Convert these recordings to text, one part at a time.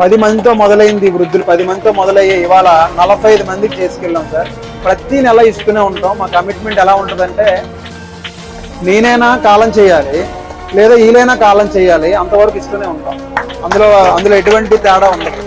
పది మందితో మొదలైంది వృద్ధులు. పది మందితో మొదలయ్యే ఇవాళ నలభై ఐదు మందికి చేసుకెళ్ళాం సార్. ప్రతి నెల ఇస్తూనే ఉంటాం. మా కమిట్మెంట్ ఎలా ఉంటుందంటే నేనైనా కాలం చేయాలి లేదా వీలైనా కాలం చేయాలి అంతవరకు ఇస్తూనే ఉంటాం. అందులో అందులో ఎటువంటి తేడా ఉండదు.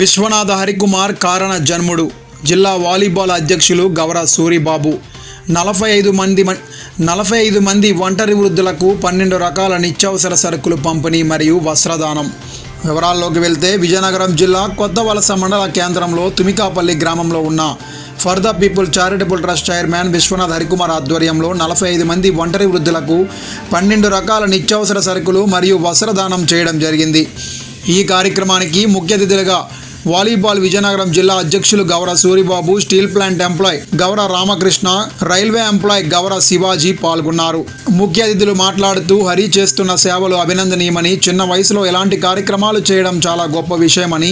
విశ్వనాథ హరికుమార్ కారణ జన్ముడు. జిల్లా వాలీబాల్ అధ్యక్షులు గవర సూరిబాబు. నలభై ఐదు మంది నలభై ఐదు మంది ఒంటరి వృద్ధులకు పన్నెండు రకాల నిత్యావసర సరుకులు పంపిణీ మరియు వస్త్రదానం. వివరాల్లోకి వెళ్తే విజయనగరం జిల్లా కొత్త వలస మండల కేంద్రంలో తుమికాపల్లి గ్రామంలో ఉన్న for the people charitable trust chairman Vishwanath Harikumar ఆధ్వర్యంలో నలభై ఐదు మంది ఒంటరి వృద్ధులకు పన్నెండు రకాల నిత్యావసర సరుకులు మరియు వస్త్రదానం చేయడం జరిగింది. ఈ కార్యక్రమానికి ముఖ్య అతిథులుగా వాలీబాల్ విజయనగరం జిల్లా అధ్యక్షులు గౌర సూరిబాబు స్టీల్ ప్లాంట్ ఎంప్లాయ్ గౌర రామకృష్ణ రైల్వే ఎంప్లాయ్ గౌర శివాజీ పాల్గొన్నారు. ముఖ్య అతిథులు మాట్లాడుతూ హరి చేస్తున్న సేవలు అభినందనీయమని చిన్న వయసులో ఎలాంటి కార్యక్రమాలు చేయడం చాలా గొప్ప విషయమని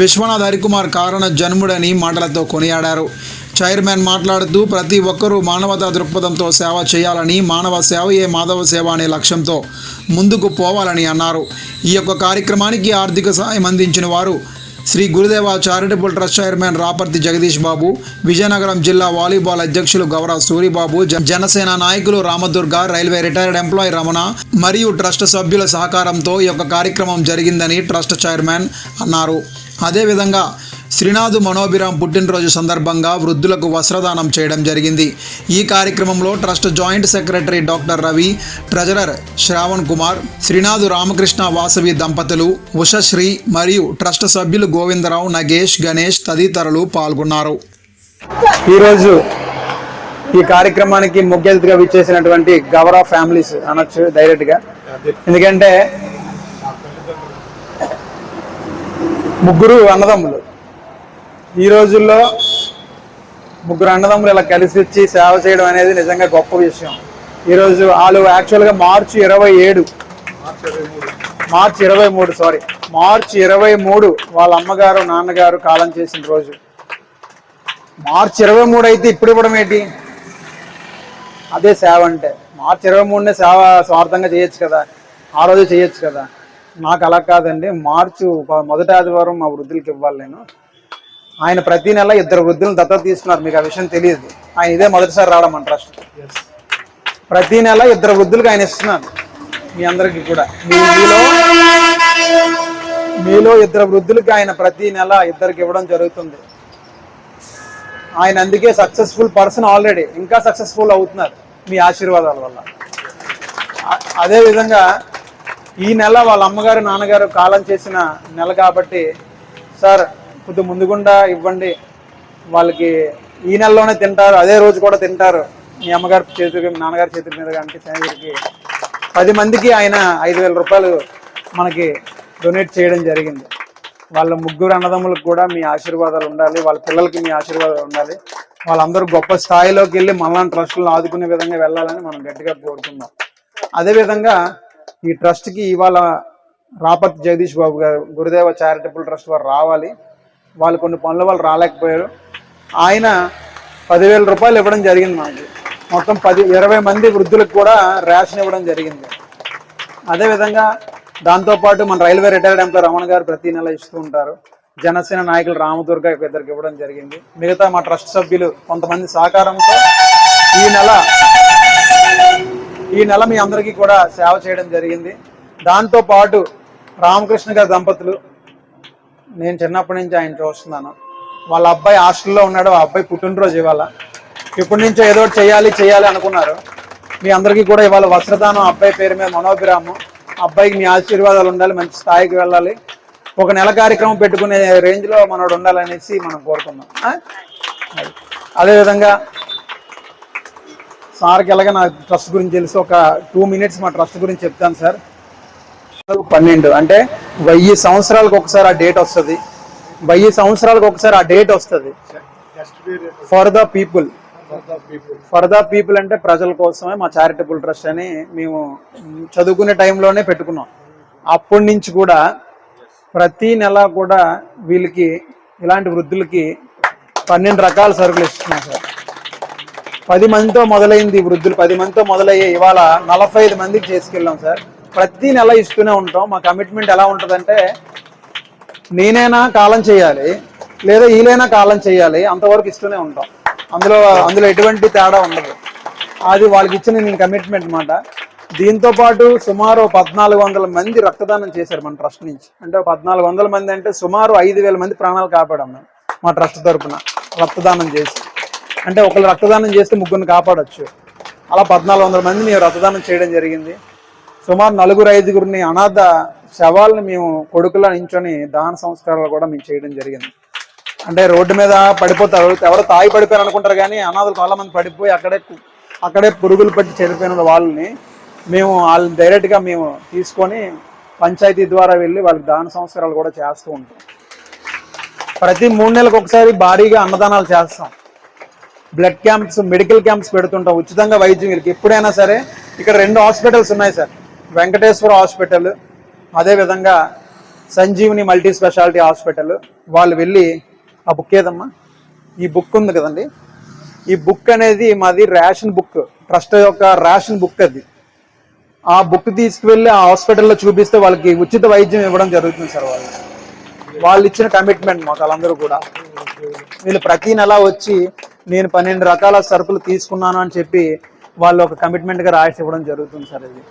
విశ్వనాథ్ హరికుమార్ కారణ జన్ముడని మాటలతో కొనియాడారు. చైర్మన్ మాట్లాడుతూ ప్రతి ఒక్కరూ మానవతా దృక్పథంతో సేవ చేయాలని మానవ సేవయే మాధవ సేవ అనే లక్ష్యంతో ముందుకు పోవాలని అన్నారు. ఈ యొక్క కార్యక్రమానికి ఆర్థిక సహాయం అందించిన వారు Shri Gurudeva charitable trust chairman Raparthi Jagadish Babu Vizianagaram జిల్లా వాలీబాల్ అధ్యక్షులు గౌరవ సూరిబాబు జ- జనసేన నాయకులు Ramadurga railway retired employee Ramana మరియు ట్రస్ట్ సభ్యుల సహకారంతో ఈ యొక్క కార్యక్రమం జరిగిందని ట్రస్ట్ చైర్మన్ అన్నారు. అదేవిధంగా శ్రీనాథు మనోభిరామ్ పుట్టినరోజు సందర్భంగా వృద్ధులకు వస్త్రదానం చేయడం జరిగింది. ఈ కార్యక్రమంలో trust joint secretary doctor Ravi treasurer Shravan Kumar Srinath Ramakrishna Vasavi దంపతులు ఉషశ్రీ మరియు ట్రస్ట్ సభ్యులు గోవిందరావు నగేష్ గణేష్ తదితరులు పాల్గొన్నారు. ఈరోజు ఈ కార్యక్రమానికి ముఖ్య అతిథిగా విచ్చేసినటువంటి గవరా ఫ్యామిలీస్ అనొచ్చు డైరెక్ట్గా. ఎందుకంటే ముగ్గురు అన్నదమ్ములు. ఈ రోజుల్లో ముగ్గురు అన్నదమ్ములు ఇలా కలిసి వచ్చి సేవ చేయడం అనేది నిజంగా గొప్ప విషయం. ఈరోజు వాళ్ళు యాక్చువల్గా మార్చి ఇరవై ఏడు. మార్చి ఇరవై మూడు సారీ మార్చి ఇరవై మూడు వాళ్ళ అమ్మగారు నాన్నగారు కాలం చేసిన రోజు. మార్చి ఇరవై మూడు అయితే ఇప్పుడు ఇవ్వడం ఏంటి? అదే సేవ అంటే. మార్చి ఇరవై మూడునే సేవ స్వార్థంగా చేయొచ్చు కదా. ఆ రోజు చేయొచ్చు కదా. నాకు అలా కాదండి. మార్చి మొదటి ఆదివారం మా వృద్ధులకి ఇవ్వాలి నేను. ఆయన ప్రతి నెల ఇద్దరు వృద్ధులను దత్తత తీసుకున్నారు. మీకు ఆ విషయం తెలియదు. ఆయన ఇదే మొదటిసారి రావడం మన ట్రస్ట్. ప్రతి నెల ఇద్దరు వృద్ధులకు ఆయన ఇస్తున్నారు. మీ అందరికీ కూడా. మీలో మీలో ఇద్దరు వృద్ధులకి ఆయన ప్రతి నెల ఇద్దరికి ఇవ్వడం జరుగుతుంది. ఆయన అందుకే సక్సెస్ఫుల్ పర్సన్ ఆల్రెడీ ఇంకా సక్సెస్ఫుల్ అవుతున్నారు మీ ఆశీర్వాదాల వల్ల. అ- అదే విధంగా ఈ నెల వాళ్ళ అమ్మగారు నాన్నగారు కాలం చేసిన నెల కాబట్టి సార్ కొద్ది ముందుగుండా ఇవ్వండి. వాళ్ళకి ఈ నెలలోనే తింటారు అదే రోజు కూడా తింటారు. మీ అమ్మగారి చేతి మీ నాన్నగారి చేతుల మీద అంటే శనిగిరికి పది మందికి ఆయన ఐదు వేల రూపాయలు మనకి డొనేట్ చేయడం జరిగింది. వాళ్ళ ముగ్గురు అన్నదమ్ములకు కూడా మీ ఆశీర్వాదాలు ఉండాలి వాళ్ళ పిల్లలకి మీ ఆశీర్వాదాలు ఉండాలి. వాళ్ళందరూ గొప్ప స్థాయిలోకి వెళ్ళి మనలాంటి ట్రస్టులను ఆదుకునే విధంగా వెళ్ళాలని మనం గట్టిగా కోరుకుందాం. అదేవిధంగా ఈ ట్రస్ట్కి ఇవాళ రాపత్ జగదీష్ బాబు గారు గురుదేవ చారిటబుల్ ట్రస్ట్ వారు రావాలి. వాళ్ళు కొన్ని పనుల వాళ్ళు రాలేకపోయారు. ఆయన పదివేల రూపాయలు ఇవ్వడం జరిగింది మాకు. మొత్తం పది ఇరవై మంది వృద్ధులకు కూడా రేషన్ ఇవ్వడం జరిగింది. అదేవిధంగా దాంతోపాటు మన రైల్వే రిటైర్డ్ ఎంప్లాయ్ రమణ గారు ప్రతి నెల ఇస్తూ ఉంటారు. జనసేన నాయకులు రామదుర్గ ఇద్దరికి ఇవ్వడం జరిగింది. మిగతా మా ట్రస్ట్ సభ్యులు కొంతమంది సహకారంతో ఈ నెల ఈ నెల మీ అందరికీ కూడా సేవ చేయడం జరిగింది. దాంతో పాటు రామకృష్ణ గారి దంపతులు నేను చిన్నప్పటి నుంచి ఆయన చూస్తున్నాను. వాళ్ళ అబ్బాయి హాస్టల్లో ఉన్నాడు ఆ అబ్బాయి పుట్టినరోజు ఇవాళ. ఇప్పటి నుంచో ఏదో ఒకటి చేయాలి చేయాలి అనుకున్నారు. మీ అందరికీ కూడా ఇవాళ వస్త్రదానం అబ్బాయి పేరు మీద మనోభిరామం అబ్బాయికి మీ ఆశీర్వాదాలు ఉండాలి మంచి స్థాయికి వెళ్ళాలి. ఒక నెల కార్యక్రమం పెట్టుకునే రేంజ్లో మనోడు ఉండాలనేసి మనం కోరుకుందాం. అదేవిధంగా సార్కి ఎలాగ నా ట్రస్ట్ గురించి తెలిసి ఒక టూ మినిట్స్ మా ట్రస్ట్ గురించి చెప్తాను సార్. పన్నెండు అంటే వెయ్యి సంవత్సరాలకు ఒకసారి ఆ డేట్ వస్తుంది. వెయ్యి సంవత్సరాలకు ఒకసారి ఆ డేట్ వస్తుంది. For the people for the people అంటే ప్రజల కోసమే మా చారిటబుల్ ట్రస్ట్ అని మేము చదువుకునే టైంలోనే పెట్టుకున్నాం. అప్పటి నుంచి కూడా ప్రతి నెల కూడా వీళ్ళకి ఇలాంటి వృద్ధులకి పన్నెండు రకాల సరుకులు ఇస్తున్నాం సార్. పది మందితో మొదలైంది వృద్ధులు. పది మందితో మొదలయ్యే ఇవాళ నలభై ఐదు మందికి చేసుకెళ్ళాం సార్. ప్రతి నెల ఇస్తూనే ఉంటాం. మా కమిట్మెంట్ ఎలా ఉంటుందంటే నేనైనా కాలం చేయాలి లేదా వీలైనా కాలం చేయాలి అంతవరకు ఇస్తూనే ఉంటాం. అందులో అందులో ఎటువంటి తేడా ఉండదు. అది వాళ్ళకి ఇచ్చిన నేను కమిట్మెంట్ మాట. దీంతో పాటు సుమారు పద్నాలుగు వందల మంది రక్తదానం చేశారు మన ట్రస్ట్ నుంచి. అంటే పద్నాలుగు వందల మంది అంటే సుమారు ఐదు వేల మంది ప్రాణాలు కాపాడాం మేము మా ట్రస్ట్ తరపున రక్తదానం చేసి. అంటే ఒకళ్ళు రక్తదానం చేస్తే ముగ్గురిని కాపాడచ్చు. అలా పద్నాలుగు వందల మంది మేము రక్తదానం చేయడం జరిగింది. సుమారు నలుగురు ఐదుగురిని అనాథ శవాలను మేము కొడుకులా నించొని దాన సంస్కారాలు కూడా మేము చేయడం జరిగింది. అంటే రోడ్డు మీద పడిపోతారు. ఎవరో తాగి పడిపోయారు అనుకుంటారు కానీ అనాథలు చాలా మంది పడిపోయి అక్కడే అక్కడే పురుగులు పట్టి చనిపోయిన వాళ్ళని మేము వాళ్ళని డైరెక్ట్గా మేము తీసుకొని పంచాయతీ ద్వారా వెళ్ళి వాళ్ళకి దాన సంస్కారాలు కూడా చేస్తూ ఉంటాం. ప్రతి మూడు నెలలకు ఒకసారి భారీగా అన్నదానాలు చేస్తాం. బ్లడ్ క్యాంప్స్ మెడికల్ క్యాంప్స్ పెడుతుంటాం. ఉచితంగా వైద్యం వీళ్ళకి ఎప్పుడైనా సరే. ఇక్కడ రెండు హాస్పిటల్స్ ఉన్నాయి సార్. వెంకటేశ్వర హాస్పిటల్ అదేవిధంగా సంజీవిని మల్టీ స్పెషాలిటీ హాస్పిటల్ వాళ్ళు వెళ్ళి ఆ బుక్ ఏదమ్మా? ఈ బుక్ ఉంది కదండి. ఈ బుక్ అనేది మాది రేషన్ బుక్ ట్రస్ట్ యొక్క రేషన్ బుక్ అది. ఆ బుక్ తీసుకువెళ్ళి ఆ హాస్పిటల్లో చూపిస్తే వాళ్ళకి ఉచిత వైద్యం ఇవ్వడం జరుగుతుంది సార్ వాళ్ళు. వాళ్ళు ఇచ్చిన కమిట్మెంట్ మాకు వాళ్ళందరూ కూడా. వీళ్ళు ప్రతి నెల వచ్చి నేను పన్నెండు రకాల సరుకులు తీసుకున్నాను అని చెప్పి వాళ్ళు ఒక కమిట్మెంట్గా రాసి ఇవ్వడం జరుగుతుంది సార్ ఇది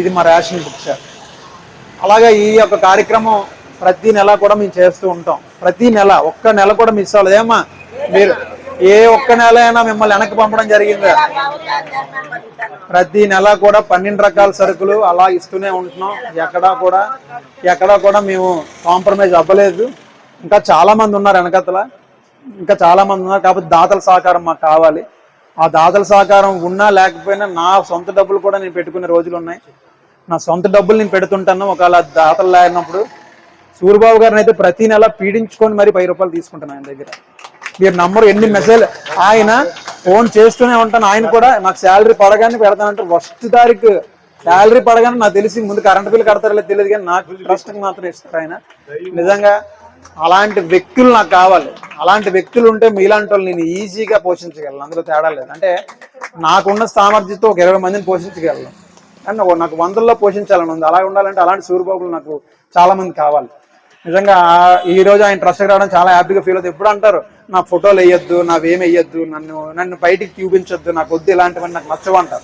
ఇది మా రేషన్ బుక్ సార్. అలాగే ఈ యొక్క కార్యక్రమం ప్రతి నెల కూడా మేము చేస్తూ ఉంటాం. ప్రతి నెల ఒక్క నెల కూడా మిస్ అవ్వలేదు. ఏమా మీరు ఏ ఒక్క నెల అయినా మిమ్మల్ని వెనక్కి పంపడం జరిగిందా? ప్రతి నెల కూడా పన్నెండు రకాల సరుకులు అలా ఇస్తూనే ఉంటున్నాం. ఎక్కడా కూడా ఎక్కడా కూడా మేము కాంప్రమైజ్ అవ్వలేదు. ఇంకా చాలామంది ఉన్నారు వెనకతల. ఇంకా చాలామంది ఉన్నారు. కాబట్టి దాతల సహకారం మాకు కావాలి. ఆ దాతల సహకారం ఉన్నా లేకపోయినా నా సొంత డబ్బులు కూడా నేను పెట్టుకునే రోజులు ఉన్నాయి. నా సొంత డబ్బులు నేను పెడుతుంటాను. ఒకవేళ దాతలు లేనప్పుడు సూర్యబాబు గారిని అయితే ప్రతి నెల పీడించుకొని మరి పది రూపాయలు తీసుకుంటాను ఆయన దగ్గర. మీరు నంబర్ ఎన్ని మెసేజ్ ఆయన ఫోన్ చేస్తూనే ఉంటాను. ఆయన కూడా నాకు శాలరీ పడగానే పెడతానంటే ఫస్ట్ తారీఖు శాలరీ పడగానే నాకు తెలిసి ముందు కరెంట్ బిల్ కడతారో తెలియదు కానీ నాకు ట్రస్ట్ మాత్రం ఇస్తారు ఆయన. నిజంగా అలాంటి వ్యక్తులు నాకు కావాలి. అలాంటి వ్యక్తులు ఉంటే మీలాంటి వాళ్ళు నేను ఈజీగా పోషించగలను. అందులో తేడా లేదు. అంటే నాకున్న సామర్థ్యంతో ఒక ఇరవై మందిని పోషించగలను. కానీ నాకు- వందల్లో పోషించాలని ఉంది. అలా ఉండాలంటే అలాంటి సూర్యబాబులు నాకు చాలా మంది కావాలి. నిజంగా ఈ రోజు ఆయన ట్రస్ట్కి రావడం చాలా హ్యాపీగా ఫీల్ అవుతుంది. ఎప్పుడు అంటారు నా ఫోటోలు వేయొద్దు నావేం వేయొద్దు నన్ను నన్ను బయటికి చూపించొద్దు నాకు వద్దు ఇలాంటివన్నీ నాకు నచ్చవు అంటారు.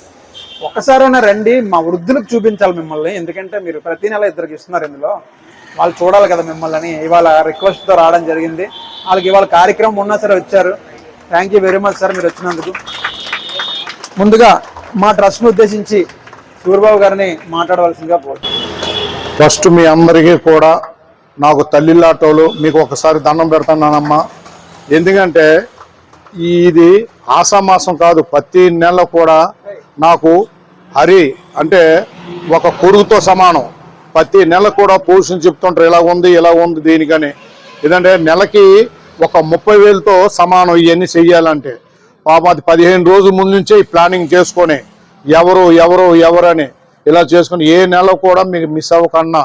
ఒక్కసారైనా రండి మా వృద్ధులకు చూపించాలి మిమ్మల్ని. ఎందుకంటే మీరు ప్రతి నెల ఇద్దరికి ఇస్తున్నారు ఇందులో. వాళ్ళు చూడాలి కదా మిమ్మల్ని. ఇవాళ రిక్వెస్ట్తో రావడం జరిగింది. వాళ్ళకి ఇవాళ కార్యక్రమం ఉన్నా సరే వచ్చారు. Thank you very much sir మీరు వచ్చినందుకు. ముందుగా మా ట్రస్ట్ను ఉద్దేశించి సూర్యబాబు గారిని మాట్లాడవలసిందిగా కోరుతున్నాను ఫస్ట్ మీ అందరికీ కూడా నాకు తల్లిలాటోలు మీకు ఒకసారి దండం పెడతానమ్మా. ఎందుకంటే ఇది ఆసామాసం కాదు ప్రతి నెల కూడా నాకు హరి అంటే ఒక కొడుకుతో సమానం. ప్రతి నెల కూడా పోషణ చెప్తుంటారు ఇలా ఉంది ఇలా ఉంది దీనికని. ఎందుకంటే నెలకి ఒక ముప్పై వేలతో సమానం ఇవన్నీ చెయ్యాలంటే. పాప అది పదిహేను రోజుల ముందు నుంచే ఈ ప్లానింగ్ చేసుకొని ఎవరు ఎవరు ఎవరని ఇలా చేసుకుని ఏ నెల కూడా మీకు మిస్ అవ్వకన్నా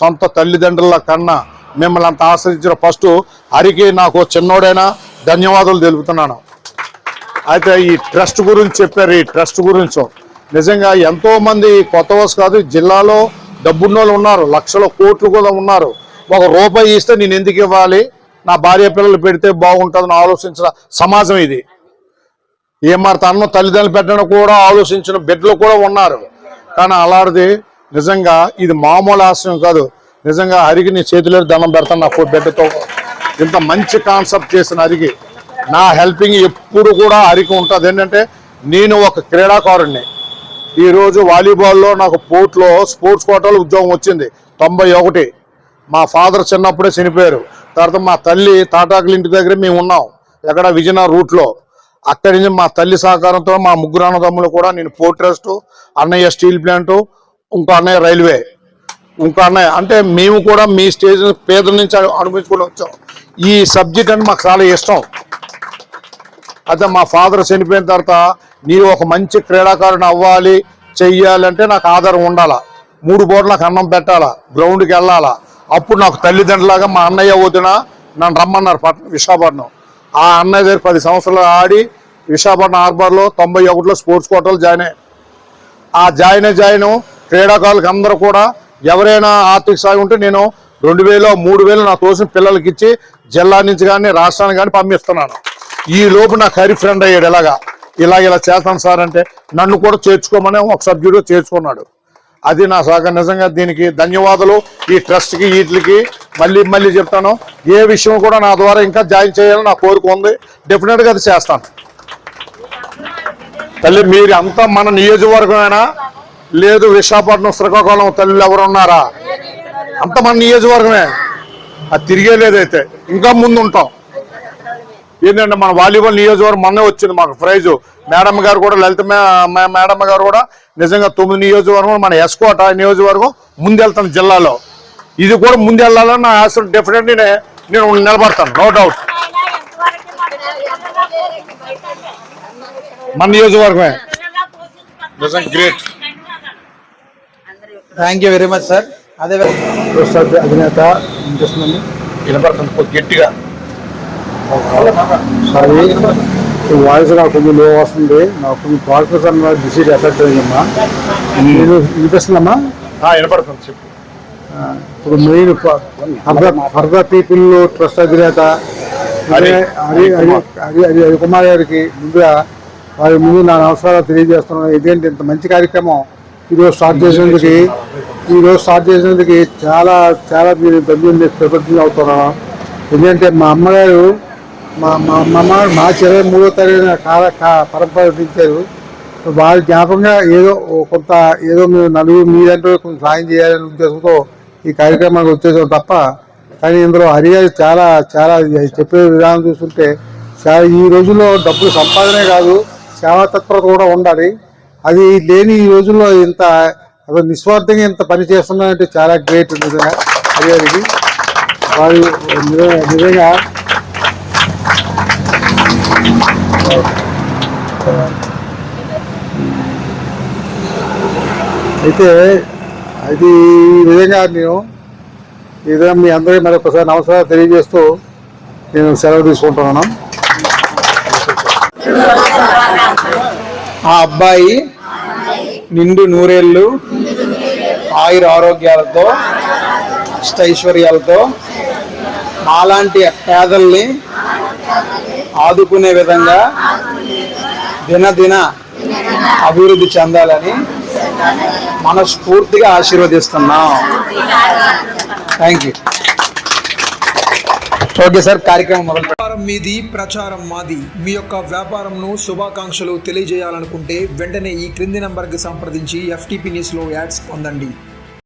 సొంత తల్లిదండ్రుల కన్నా మిమ్మల్ని అంత ఆశ్రయించిన ఫస్ట్ హరికి నాకు చిన్నోడైనా ధన్యవాదాలు తెలుపుతున్నాను. అయితే ఈ ట్రస్ట్ గురించి చెప్పారు ఈ ట్రస్ట్ గురించి. నిజంగా ఎంతోమంది కొత్త వలస కాదు జిల్లాలో డబ్బున్నోళ్ళు ఉన్నారు లక్షల కోట్లు కూడా ఉన్నారు. ఒక రూపాయి ఇస్తే నేను ఎందుకు ఇవ్వాలి? నా భార్య పిల్లలు పెడితే బాగుంటుందని ఆలోచించిన సమాజం ఇది. ఏమారి తన తల్లిదండ్రులు పెట్టడం కూడా ఆలోచించిన బిడ్డలు కూడా ఉన్నారు. కానీ అలాంటిది నిజంగా ఇది మామూలు ఆశయం కాదు. నిజంగా హరికి నీ చేతిలో దండం పెడతాను నా బిడ్డతో. ఇంత మంచి కాన్సెప్ట్ చేసిన హరికి నా హెల్పింగ్ ఎప్పుడు కూడా హరికి ఉంటుంది. ఏంటంటే నేను ఒక క్రీడాకారుణ్ణి. ఈరోజు వాలీబాల్లో నాకు పోర్ట్లో స్పోర్ట్స్ కోటాలో ఉద్యోగం వచ్చింది. తొంభై ఒకటి. మా ఫాదర్ చిన్నప్పుడే చనిపోయారు. తర్వాత మా తల్లి తాటాకుల ఇంటి దగ్గర మేము ఉన్నాం. ఎక్కడ విజయనగర్ రూట్లో అక్కడి నుంచి మా తల్లి సహకారంతో మా ముగ్గురు అన్నదమ్ములు కూడా నేను పోర్ట్ ట్రస్ట్ అన్నయ్య స్టీల్ ప్లాంట్ ఇంకో అన్నయ్య రైల్వే. ఇంకో అన్నయ్య అంటే మేము కూడా మీ స్టేజ్ పేదల నుంచి అనుభవించుకుని వచ్చాం. ఈ సబ్జెక్ట్ అంటే మాకు చాలా ఇష్టం. అయితే మా ఫాదర్ చనిపోయిన తర్వాత నీవు ఒక మంచి క్రీడాకారుని అవ్వాలి చెయ్యాలంటే నాకు ఆధారం ఉండాలా? మూడు పూటలు అన్నం పెట్టాలా? గ్రౌండ్కి వెళ్ళాలా? అప్పుడు నాకు తల్లిదండ్రులాగా మా అన్నయ్య వదిన నన్ను రమ్మన్నారు పట్నం విశాఖపట్నం. ఆ అన్నయ్య దగ్గర పది సంవత్సరాలు ఆడి విశాఖపట్నం హార్బర్లో తొంభై ఒకటిలో స్పోర్ట్స్ కోటలో జాయిన్ అయ్యాను ఆ జాయిన్ జాయిన్ క్రీడాకారులకు అందరూ కూడా ఎవరైనా ఆర్థిక సాయం ఉంటే నేను రెండు వేలు మూడు వేలు నా తోసిన పిల్లలకి ఇచ్చి జిల్లా నుంచి కానీ రాష్ట్రానికి కానీ పంపిస్తున్నాను. ఈ లోపు నాకు హరి ఫ్రెండ్ అయ్యాడు ఇలాగా ఇలా ఇలా చేస్తాను సార్ అంటే నన్ను కూడా చేర్చుకోమని ఒక సభ్యుడు చేర్చుకున్నాడు. అది నా సహకారం. నిజంగా దీనికి ధన్యవాదాలు. ఈ ట్రస్ట్కి వీటికి మళ్ళీ మళ్ళీ చెప్తాను. ఏ విషయం కూడా నా ద్వారా ఇంకా జాయిన్ చేయాలని నా కోరిక ఉంది. డెఫినెట్గా అది చేస్తాను. తల్లి మీరు అంతా మన నియోజకవర్గమేనా? లేదు విశాఖపట్నం శ్రీకాకుళం తల్లి ఎవరు ఉన్నారా అంత మన నియోజకవర్గమే. అది తిరిగే లేదైతే ఇంకా ముందు ఉంటాం ఏంటంటే మన వాలీబాల్ నియోజకవర్గం మొన్నే వచ్చింది మాకు ప్రైజ్. మేడం గారు కూడా లలిత మేడం గారు కూడా నిజంగా తొమ్మిది నియోజకవర్గం మన ఎస్కోట నియోజకవర్గం ముందు వెళ్తాను జిల్లాలో. ఇది కూడా ముందు వెళ్ళాలని నా ఆశ డెఫినెట్లీ నేను నిలబడతాను నో డౌట్ మన నియోజకవర్గమే. నిజంగా great. Thank you very much sir అదే అధినేత వినిపిస్తుందండి. వినపడుతుంది కొద్ది గట్టిగా. సారీ వాయిస్ నాకు కొంచెం లో వస్తుంది. నాకు కొంచెం ప్రాసెస్ అన్న డిసీజ్ ఎఫెక్ట్ అయిందమ్మా నేను వినిపిస్తుందమ్మా? వినపడుతుంది చెప్పు. ఇప్పుడు మెయిన్ ఫర్దర్ పీపుల్ ట్రస్ట్ అధినేత. హరి. హరి కుమార్ గారికి ముందుగా వారి ముందు నా నమస్కారాలు తెలియజేస్తున్నాను. ఇదేంటి ఇంత మంచి కార్యక్రమం? ఈరోజు స్టార్ట్ చేసినందుకు ఈరోజు స్టార్ట్ చేసినందుకు చాలా చాలా మీరు ధన్యులు కృతజ్ఞత అవుతున్నాను. ఎందుకంటే మా అమ్మగారు మా మా మా అమ్మ మార్చి ఇరవై మూడో తారీఖున కాల పరంపర పరంపరించారు వారి జ్ఞాపకంగా ఏదో కొంత ఏదో మీరు నలుగురు మీదంటూ కొంచెం సాయం చేయాలనే ఉద్దేశంతో ఈ కార్యక్రమానికి వచ్చేసాం తప్ప కానీ ఇందులో హరిగారు చాలా చాలా చెప్పే విధానం చూస్తుంటే చాలా ఈ రోజుల్లో డబ్బులు సంపాదనే కాదు సేవా తత్పరత కూడా ఉండాలి. అది లేని ఈ రోజుల్లో ఇంత అసలు నిస్వార్థంగా ఇంత పని చేస్తున్నారంటే చాలా గ్రేట్ నిజంగా. హరిగారికి వారు నిజంగా- అయితే అది ఈ విధంగా నేను ఈ విధంగా మీ అందరికీ మరొకసారి నమస్కారం తెలియజేస్తూ నేను సెలవు తీసుకుంటున్నాను. ఆ అబ్బాయి నిండు నూరేళ్ళు ఆయుర ఆరోగ్యాలతో ఇష్టైశ్వర్యాలతో మాలాంటి పేదల్ని ఆదుకునే విధంగా దినదిన అభివృద్ధి చెందాలని మనస్ఫూర్తిగా ఆశీర్వదిస్తున్నాం. థ్యాంక్ యూ ఓకే సార్ కార్యక్రమం వ్యాపారం మీది ప్రచారం మాది. మీ యొక్క వ్యాపారంను శుభాకాంక్షలు తెలియజేయాలనుకుంటే వెంటనే ఈ క్రింది నంబర్కి సంప్రదించి ఎఫ్టీపీ న్యూస్లో యాడ్స్ పొందండి.